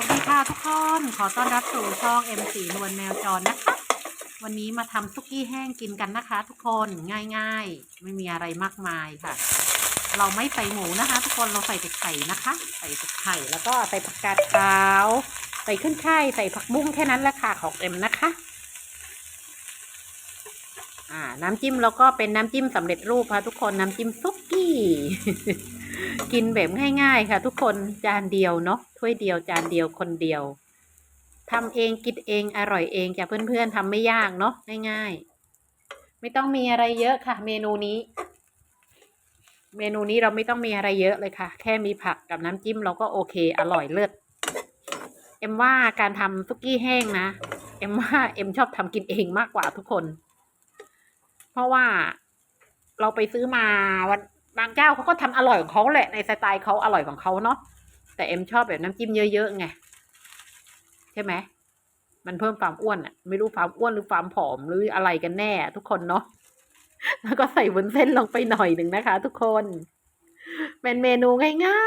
สวัสดีค่ะทุกคน ขอต้อนรับสู่ช่อง M4 นวลแมวจรนะคะ วันนี้มาทำซุกี้แห้งกินกันนะคะ ทุกคนง่ายๆ ไม่มีอะไรมากมายค่ะ เราไม่ใส่หมูนะคะ ทุกคนเราใส่แต่ไข่นะคะ ใส่แต่ไข่แล้วก็ใส่ผักกาดขาว ใส่ขึ้นช่ายใส่ผักบุ้งแค่นั้นแหละค่ะของเอ็มนะคะอ่าน้ำจิ้มแล้วก็เป็นน้ำจิ้มสำเร็จรูปค่ะทุกคนน้ำจิ้มซุกี้ กินแบบง่ายๆค่ะ ทุกคนจานเดียวเนาะถ้วยเดียวจานเดียวคนเดียวทำเองกินเองอร่อยเองจ้ะเพื่อนๆทำไม่ยากเนาะง่ายๆ ไม่ต้องมีอะไรเยอะค่ะ เมนูนี้ เมนูนี้เราไม่ต้องมีอะไรเยอะเลยค่ะ แค่มีผักกับน้ำจิ้มเราก็โอเค อร่อยเลิศเอ็มว่าการทำซุกี้แห้งนะ เอ็มว่าเอ็มชอบทำกินเองมากกว่าทุกคน เพราะว่าเราไปซื้อมาวัน บางเจ้าเขาก็ทำอร่อยของเขาแหละในสไตล์เขาอร่อยของเขาเนาะแต่เอ็มชอบแบบน้ำจิ้มเยอะๆไงใช่ไหมมันเพิ่มความอ้วนอะไม่รู้ความอ้วนหรือความผอมหรืออะไรกันแน่ ทุกคนเนาะแล้วก็ใส่วุ้นเส้นลงไปหน่อยหนึ่งนะคะ ทุกคนเป็นเมนูง่า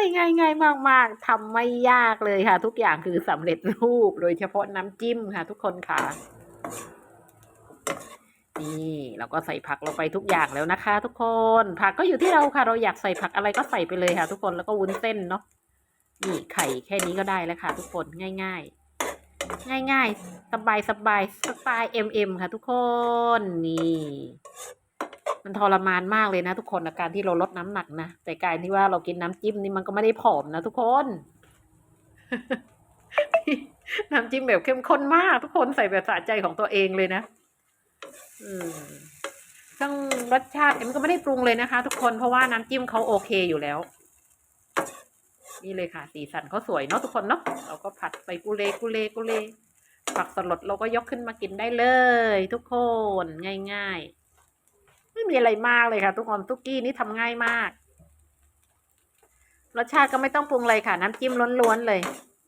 ยๆง่ายๆมากๆทำไม่ยากเลยค่ะ ทุกอย่างคือสำเร็จรูปโดยเฉพาะน้ำจิ้มค่ะ ทุกคนค่ะ นี่เราก็ใส่ผักลงไปทุกอย่างแล้วนะคะ ทุกคนผักก็อยู่ที่เราค่ะ เราอยากใส่ผักอะไรก็ใส่ไปเลยค่ะ ทุกคนแล้วก็วุ้นเส้นเนาะนี่ไข่แค่นี้ก็ได้แล้วค่ะ ทุกคนง่าย ๆง่ายๆ สบายสบายสไตล์เอ็มเอ็มค่ะทุกคน นี่ มันทรมานมากเลยนะทุกคนอาการที่เราลดน้ำหนักนะ แต่การที่ว่าเรากินน้ำจิ้มนี่มันก็ไม่ได้ผอมนะทุกคน น้ำจิ้มแบบเข้มข้นมาก ทุกคนใส่แบบสะใจของตัวเองเลยนะ ซึ่งรสชาติเอ็มก็ไม่ได้ปรุงเลยนะคะ ทุกคนเพราะว่าน้ำจิ้มเขาโอเคอยู่แล้ว นี่เลยค่ะ สีสันเขาสวยเนาะทุกคนเนาะเราก็ผัดไปกุเลกุเลกุเลผักสลดเราก็ยกขึ้นมากินได้เลย ทุกคนง่ายๆ ไม่มีอะไรมากเลยค่ะ ทุกคนตุกกี้นี่ทำง่ายมาก รสชาติก็ไม่ต้องปรุงเลยค่ะ น้ำจิ้มล้วนๆเลย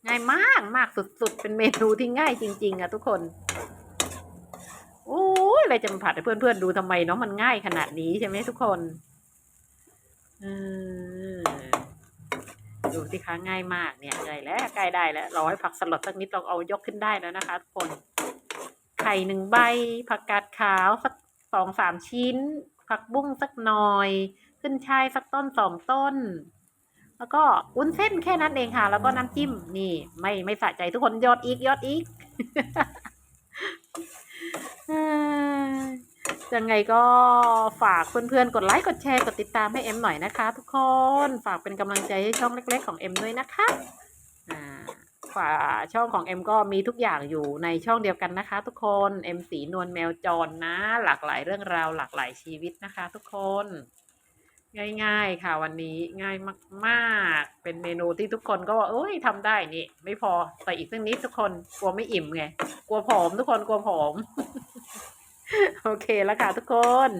ง่ายมากมากสุดๆ เป็นเมนูที่ง่ายจริง ๆอะทุกคน รจะมาผัดให้เพื่อนๆดูทำไมเนาะมันง่ายขนาดนี้ใช่ไหมทุกคนเออดูสิคะง่ายมากเนี่ยใกล้แล้วใกล้ได้แล้วรอให้ผักสลัดสักนิดเราเอายกขึ้นได้แล้วนะคะทุกคน ไข่หนึ่งใบ ผักกาดขาวสักสองสามชิ้น ผักบุ้งสักหน่อย ขึ้นช่ายสักต้นสองต้น แล้วก็วุ้นเส้นแค่นั้นเองค่ะ แล้วก็น้ำจิ้มนี่ ไม่ไม่สะใจทุกคนยอดอีกยอดอีก เอ้ย ยังไงก็ฝากเพื่อนๆ กดไลค์กดแชร์กดติดตามให้เอ็มหน่อยนะคะ ทุกคนฝากเป็นกำลังใจให้ช่องเล็ก ๆ ของเอ็มด้วยนะคะอ่าฝาช่องของเอ็มก็มีทุกอย่างอยู่ในช่องเดียวกันนะคะ ทุกคนเอ็มสีนวลแมวจรนะ หลากหลายเรื่องราวหลากหลายชีวิตนะคะ ทุกคน ง่าย ๆ ค่ะวันนี้ง่ายมากๆ เป็นเมนูที่ทุกคนก็ว่าเอ้ยทำได้นี่ ไม่พอใส่อีกสักนิดทุกคนกลัวไม่อิ่มไงกลัวผอมทุกคนกลัวผอม โอเคแล้วค่ะทุกคน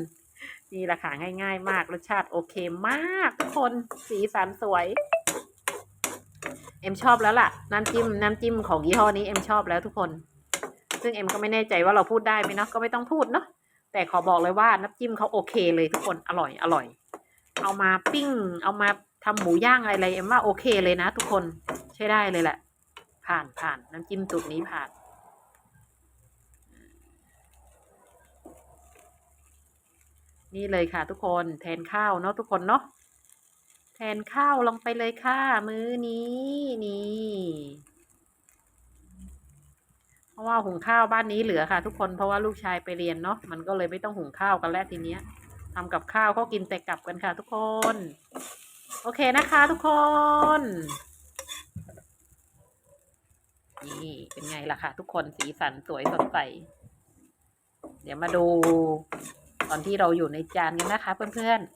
นี่แหละค่ะง่ายๆ มากรสชาติโอเคมากทุกคนสีสันสวย เอ็มชอบแล้วล่ะ น้ำจิ้มน้ำจิ้มของยี่ห้อนี้เอ็มชอบแล้วทุกคน ซึ่งเอ็มก็ไม่แน่ใจว่าเราพูดได้ไหมเนาะก็ไม่ต้องพูดเนาะแต่ขอบอกเลยว่าน้ำจิ้มเขาโอเคเลยทุกคนอร่อยอร่อย เอามาปิ้ง เอามาทำหมูย่างอะไรเอ็มว่าโอเคเลยนะทุกคนใช้ได้เลยแหละผ่านผ่านน้ำจิ้มสูตรนี้ผ่าน นี่เลยค่ะทุกคนแทนข้าวเนาะทุกคนเนาะแทนข้าวลงไปเลยค่ะ มื้อนี้นี่เพราะว่าหุงข้าวบ้านนี้เหลือค่ะ ทุกคนเพราะว่าลูกชายไปเรียนเนาะมันก็เลยไม่ต้องหุงข้าวกันแล้วทีเนี้ยทำกับข้าวก็กินแต่กลับกันค่ะ ทุกคน โอเคนะคะทุกคนนี่เป็นไงล่ะค่ะ ทุกคนสีสันสวยสดใส เดี๋ยวมาดู ตอนที่เราอยู่ในจานกันนะคะ เพื่อนๆ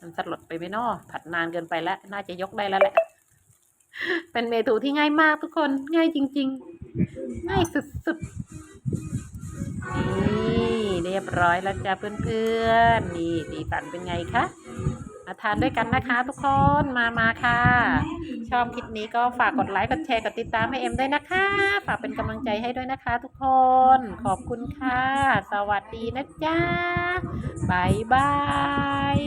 มันสลดไปไหมเนาะผัดนานเกินไปแล้ว น่าจะยกได้แล้วแหละ เป็นเมนูที่ง่ายมากทุกคน ง่ายจริง ๆ ง่ายสุดๆ นี่เรียบร้อยแล้วจ้าเพื่อนๆ นี่สีสันเป็นไงคะ มาทานด้วยกันนะคะทุกคนมามาค่ะ ชอบคลิปนี้ก็ฝากกดไลค์กดแชร์กดติดตามให้เอ็มด้วยนะคะ ฝากเป็นกำลังใจให้ด้วยนะคะ ทุกคน ขอบคุณค่ะ สวัสดีนะจ๊ะบายบาย